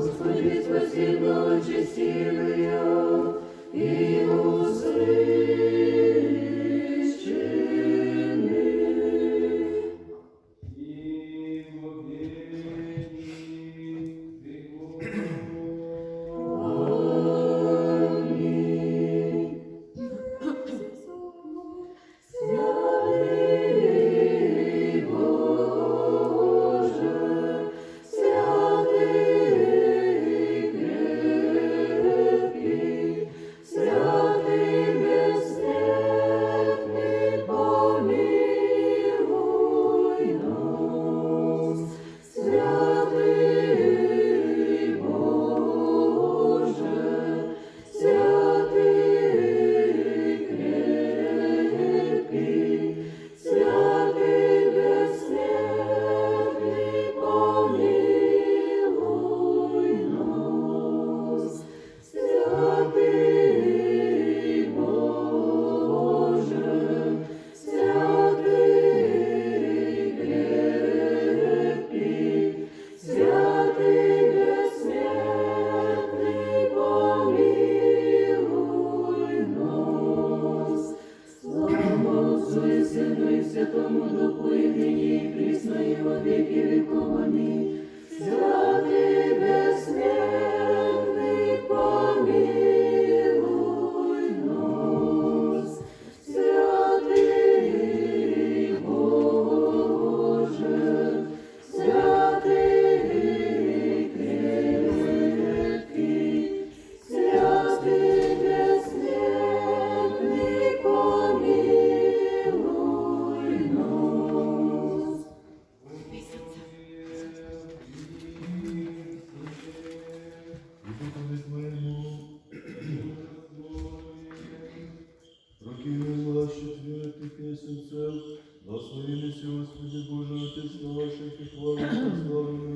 Господи, спаси благочестивые и услыши. Отцу і Сину і Святому Духу, і нині, і прісно, і во твірити пісенцем, благословилися, Господи Боже, Отець наших, і хвали, і слави